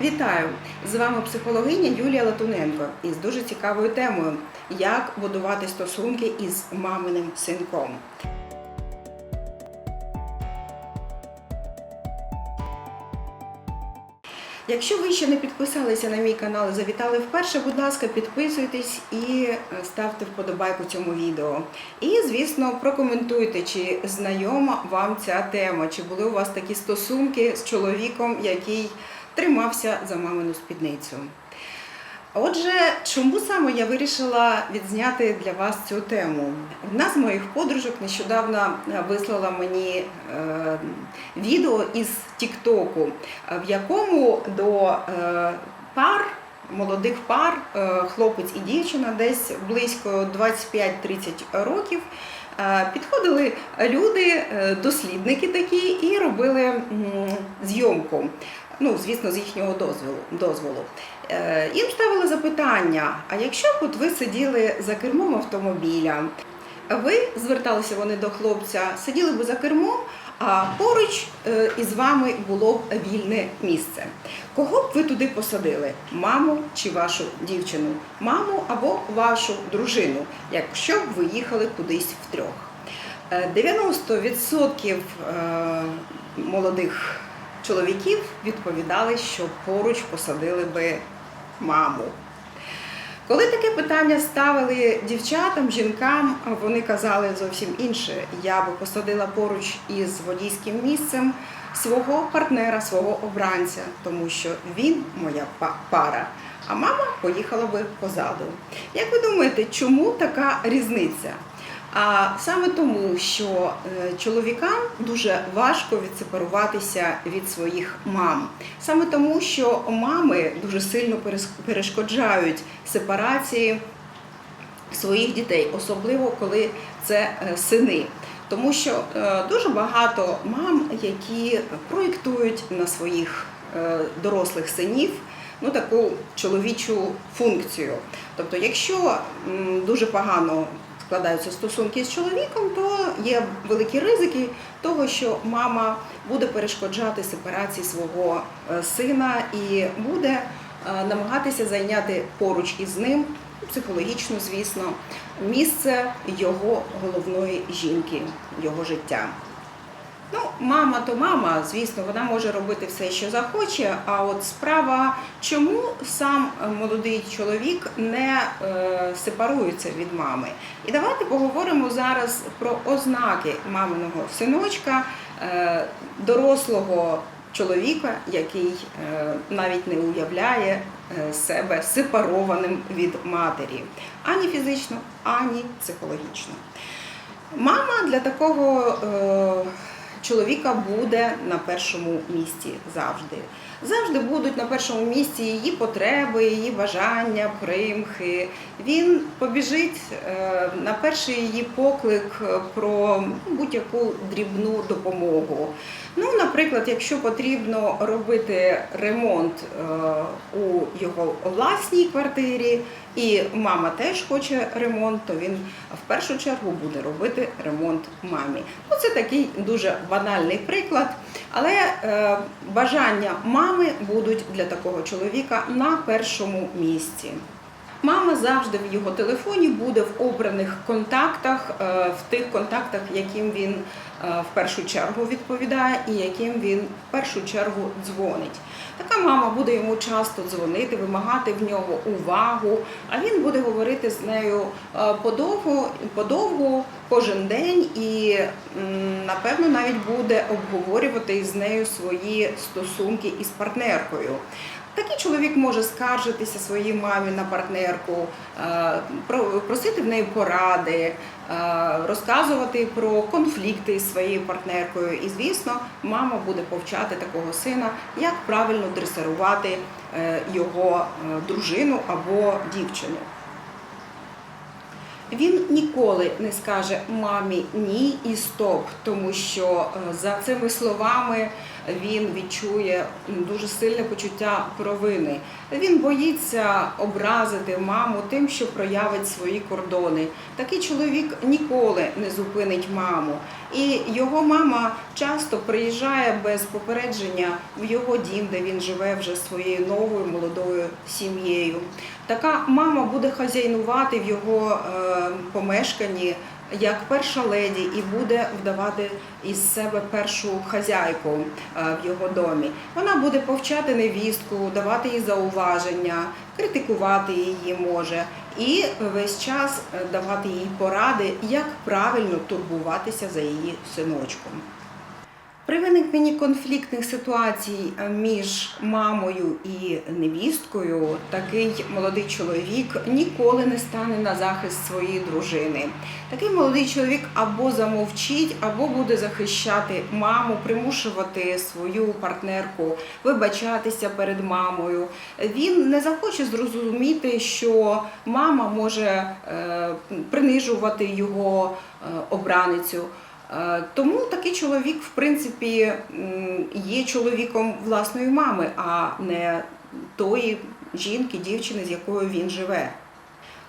Вітаю! З вами психологиня Юлія Латуненко із дуже цікавою темою Як будувати стосунки із маминим синком. Якщо ви ще не підписалися на мій канал і завітали вперше, будь ласка, підписуйтесь і ставте вподобайку цьому відео. І, звісно, прокоментуйте, чи знайома вам ця тема, чи були у вас такі стосунки з чоловіком, який тримався за мамину спідницю. Отже, чому саме я вирішила відзняти для вас цю тему? Одна з моїх подружок нещодавно е, вислала мені е, відео із Тіктоку, е, в якому до пар, молодих пар, хлопець і дівчина, десь близько 25-30 років. Підходили люди, дослідники такі, і робили зйомку. Ну, звісно, з їхнього дозволу. дозволу. Е, Їм ставили запитання: а якщо б от ви сиділи за кермом автомобіля, ви зверталися вони до хлопця, сиділи б за кермом, а поруч е, із вами було б вільне місце. Кого б ви туди посадили? Маму чи вашу дівчину? Маму або вашу дружину, якщо б ви їхали кудись втрьох? Е, 90% е, молодих чоловіків відповідали, що поруч посадили би маму. Коли таке питання ставили дівчатам, жінкам, вони казали зовсім інше. Я би посадила поруч із водійським місцем свого партнера, свого обранця, тому що він моя пара, а мама поїхала би позаду. Як ви думаєте, чому така різниця? А саме тому, що е, чоловікам дуже важко відсепаруватися від своїх мам. Саме тому, що мами дуже сильно перешкоджають сепарації своїх дітей, особливо коли це е, сини. Тому що е, дуже багато мам, які проєктують на своїх дорослих синів ну, таку чоловічу функцію. Тобто, якщо дуже погано складаються стосунки з чоловіком, то є великі ризики того, що мама буде перешкоджати сепарації свого е, сина і буде е, намагатися зайняти поруч із ним, психологічно, звісно, місце його головної жінки, його життя. Ну, мама то мама, звісно, вона може робити все, що захоче. А от справа, чому сам молодий чоловік не е, сепарується від мами? І давайте поговоримо зараз про ознаки маминого синочка, е, дорослого чоловіка, який е, навіть не уявляє себе сепарованим від матері, ані фізично, ані психологічно. Мама для такого чоловіка буде на першому місці завжди. Завжди будуть на першому місці її потреби, її бажання, примхи. Він побіжить е, на перший її поклик про будь-яку дрібну допомогу. Ну, наприклад, якщо потрібно робити ремонт е, у його власній квартирі, і мама теж хоче ремонт, то він в першу чергу буде робити ремонт мамі. Ну, це такий дуже банальний приклад, але е, бажання мами будуть для такого чоловіка на першому місці. Мама завжди в його телефоні буде в обраних контактах, е, в тих контактах, яким він е, в першу чергу відповідає і яким він в першу чергу дзвонить. Така мама буде йому часто дзвонити, вимагати в нього увагу, а він буде говорити з нею е, подовго, подовго кожен день і напевно навіть буде обговорювати із нею свої стосунки із партнеркою. Такий чоловік може скаржитися своїй мамі на партнерку, е, просити в неї поради, е, розказувати про конфлікти з своєю партнеркою. І, звісно, мама буде повчати такого сина, як правильно дресирувати е, його дружину або дівчину. Він ніколи не скаже мамі ні і стоп, тому що за цими словами він відчує дуже сильне почуття провини. Він боїться образити маму тим, що проявить свої кордони. Такий чоловік ніколи не зупинить маму. І його мама часто приїжджає без попередження в його дім, де він живе вже своєю новою молодою сім'єю. Така мама буде хазяйнувати в його е, помешканні як перша леді і буде вдавати із себе першу хазяйку е, в його домі. Вона буде повчати невістку, давати їй зауваження, критикувати її може і весь час е, давати їй поради, як правильно турбуватися за її синочком. При виникненні конфліктних ситуацій е, між мамою і невісткою такий молодий чоловік ніколи не стане на захист своєї дружини. Такий молодий чоловік або замовчить, або буде захищати маму, примушувати свою партнерку вибачатися перед мамою. Він не захоче зрозуміти, що мама може е, принижувати його е, обраницю. Е, Тому такий чоловік, в принципі, є чоловіком власної мами, а не тої жінки, дівчини, з якою він живе.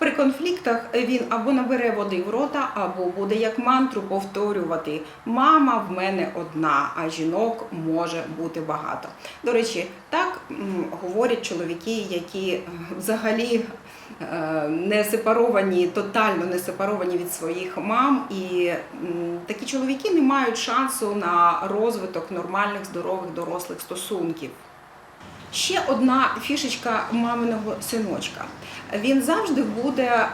При конфліктах він або набере води в рота, або буде як мантру повторювати Мама в мене одна, а жінок може бути багато. До речі, так говорять чоловіки, які е, взагалі е, не сепаровані, тотально не сепаровані від своїх мам, і такі чоловіки не мають шансу на розвиток нормальних здорових дорослих стосунків. Ще одна фішечка маминого синочка. Він завжди буде е,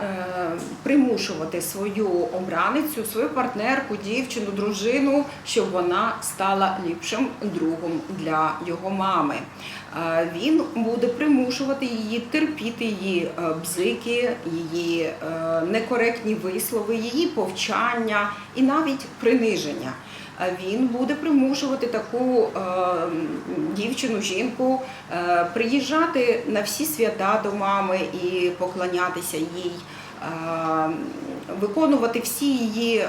примушувати свою обраницю, свою партнерку, дівчину, дружину, щоб вона стала ліпшим другом для його мами. Е, він буде примушувати її терпіти її е, бзики, її некоректні вислови, її повчання і навіть приниження. Він буде примушувати таку е, дівчину, жінку е, приїжджати на всі свята до мами і поклонятися їй, е, виконувати всі її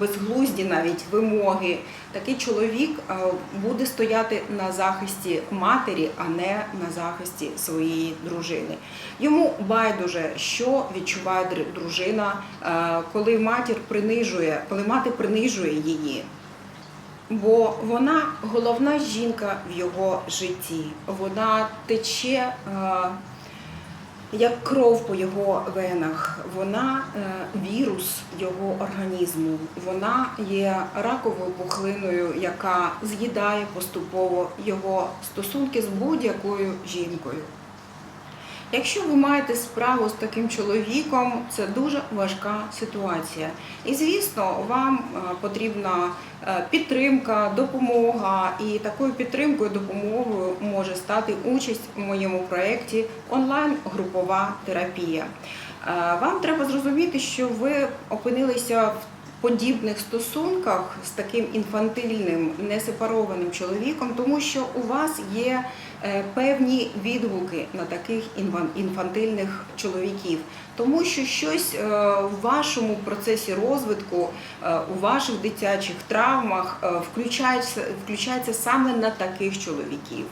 безглузді навіть вимоги. Такий чоловік буде стояти на захисті матері, а не на захисті своєї дружини. Йому байдуже, що відчуває дружина, коли матір принижує, коли мати принижує її. Бо вона головна жінка в його житті. Вона тече е, як кров по його венах. Вона е, вірус його організму. Вона є раковою пухлиною, яка з'їдає поступово його стосунки з будь-якою жінкою. Якщо ви маєте справу з таким чоловіком, це дуже важка ситуація. І звісно, вам е, потрібна е, підтримка, допомога. І такою підтримкою, допомогою може стати участь у моєму проєкті онлайн-групова терапія. Е, Вам треба зрозуміти, що ви опинилися в подібних стосунках з таким інфантильним, несепарованим чоловіком, тому що у вас є е, певні відгуки на таких інфантильних чоловіків, тому що щось е, в вашому процесі розвитку, е, у ваших дитячих травмах включається, включається саме на таких чоловіків.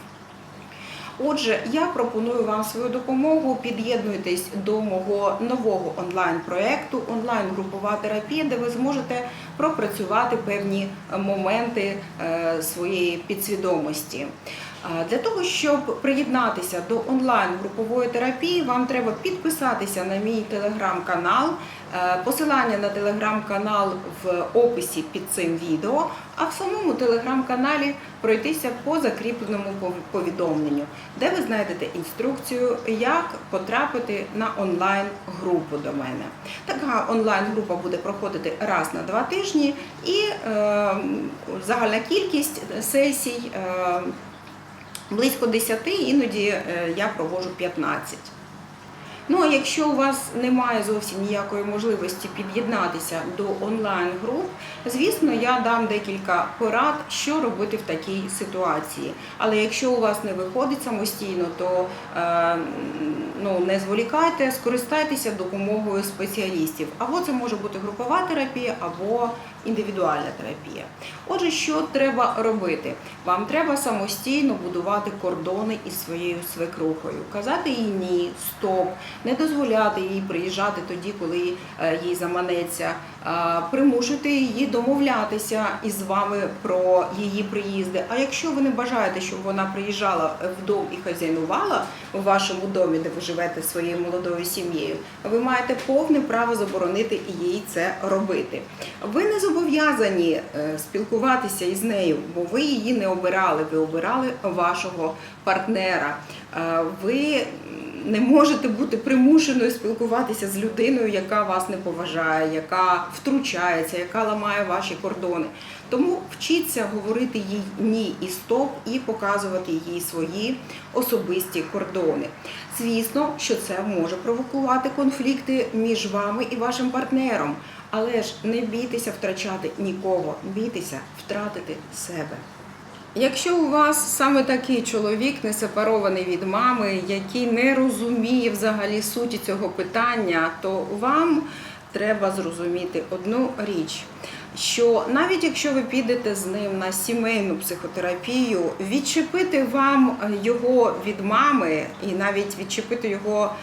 Отже, я пропоную вам свою допомогу. Під'єднуйтесь до мого нового онлайн-проєкту, онлайн-групова терапія, де ви зможете пропрацювати певні е, моменти е, своєї підсвідомості. Для того, щоб приєднатися до онлайн-групової терапії, вам треба підписатися на мій телеграм-канал. Е, Посилання на телеграм-канал в описі під цим відео, а в самому телеграм-каналі пройтися по закріпленому повідомленню, де ви знайдете інструкцію, як потрапити на онлайн-групу до мене. Така онлайн-група буде проходити раз на два тижні, і е, загальна кількість сесій. Е, близько 10, іноді я проводжу 15. Ну а якщо у вас немає зовсім ніякої можливості під'єднатися до онлайн-груп, звісно, я дам декілька порад, що робити в такій ситуації. Але якщо у вас не виходить самостійно, то е, ну, не зволікайте, скористайтеся допомогою спеціалістів. Або це може бути групова терапія, або індивідуальна терапія. Отже, що треба робити? Вам треба самостійно будувати кордони із своєю свекрухою, казати їй ні, стоп, не дозволяти їй приїжджати тоді, коли е, їй заманеться, а примушуйте її домовлятися із вами про її приїзди. А якщо ви не бажаєте, щоб вона приїжджала в дом і хазяйнувала у вашому домі, де ви живете своєю молодою сім'єю, ви маєте повне право заборонити їй це робити. Ви не зобов'язані е, спілкуватися із нею, бо ви її не обирали. Ви обирали вашого партнера. Е, Ви не можете бути примушеною спілкуватися з людиною, яка вас не поважає, яка втручається, яка ламає ваші кордони. Тому вчіться говорити їй ні і стоп і показувати їй свої особисті кордони. Звісно, що це може провокувати конфлікти між вами і вашим партнером, але ж не бійтеся втрачати нікого, бійтеся втратити себе. Якщо у вас саме такий чоловік не сепарований від мами, який не розуміє взагалі суті цього питання, то вам треба зрозуміти одну річ. Що навіть якщо ви підете з ним на сімейну психотерапію, відчепити вам його від мами і навіть відчепити його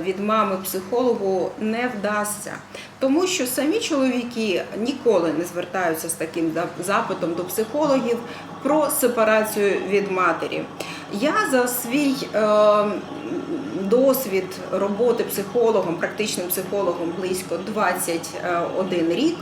від мами психологу не вдасться, тому що самі чоловіки ніколи не звертаються з таким запитом до психологів про сепарацію від матері. Я за свій е, досвід роботи психологом, практичним психологом близько 21 рік.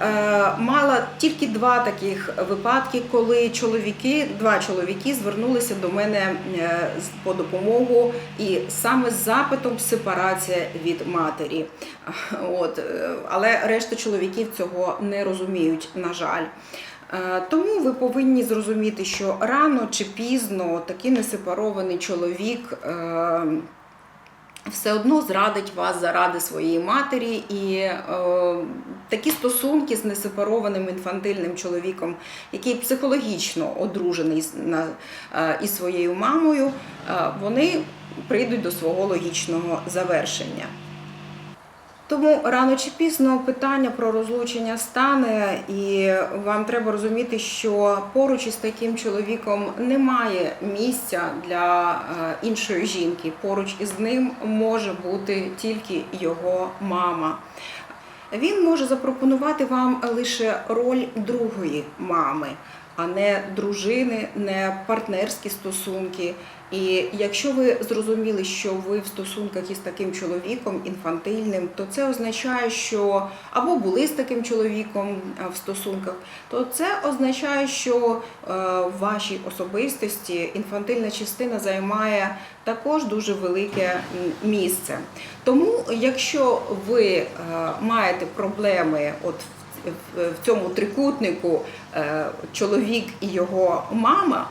Е, Мала тільки два таких випадки, коли чоловіки, два чоловіки звернулися до мене е, по допомогу і саме з запитом сепарація від матері. От, е, але решта чоловіків цього не розуміють, на жаль. Тому ви повинні зрозуміти, що рано чи пізно такий несепарований чоловік все одно зрадить вас заради своєї матері, і е, такі стосунки з несепарованим інфантильним чоловіком, який психологічно одружений на, е, із своєю мамою, е, вони прийдуть до свого логічного завершення. Тому рано чи пізно питання про розлучення стане, і вам треба розуміти, що поруч із таким чоловіком немає місця для е, іншої жінки. Поруч із ним може бути тільки його мама. Він може запропонувати вам лише роль другої мами, а не дружини, не партнерські стосунки. І якщо ви зрозуміли, що ви в стосунках із таким чоловіком інфантильним, то це означає, що або були з таким чоловіком в стосунках, то це означає, що е, в вашій особистості інфантильна частина займає також дуже велике місце. Тому, якщо ви е, маєте проблеми, от в- цьому трикутнику е, чоловік і його мама.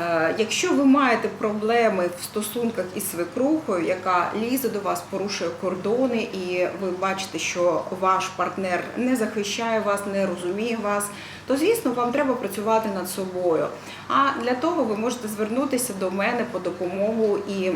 Е, Якщо ви маєте проблеми в стосунках із свекрухою, яка лізе до вас, порушує кордони, і ви бачите, що ваш партнер не захищає вас, не розуміє вас, то звісно вам треба працювати над собою. А для того ви можете звернутися до мене по допомогу і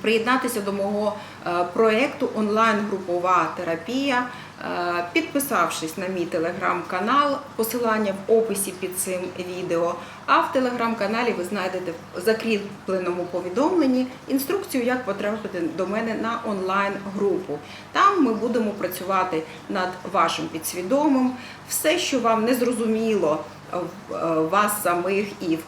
приєднатися до мого е, проєкту онлайн-групова терапія, е, підписавшись на мій телеграм-канал, посилання в описі під цим відео. А в телеграм-каналі ви знайдете в закріпленому повідомленні інструкцію, як потрапити до мене на онлайн-групу. Там ми будемо працювати над вашим підсвідомим. Все, що вам не зрозуміло в е, вас самих і в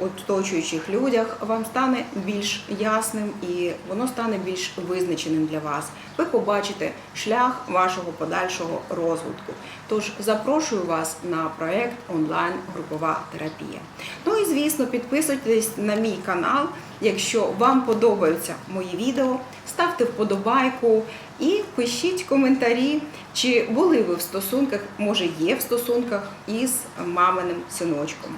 оточуючих людях, вам стане більш ясним і воно стане більш визначеним для вас. Ви побачите шлях вашого подальшого розвитку. Тож запрошую вас на проект онлайн групова терапія. Ну і звісно, підписуйтесь на мій канал. Якщо вам подобаються мої відео, ставте вподобайку і пишіть коментарі, чи були ви в стосунках, може є в стосунках із маминим синочком.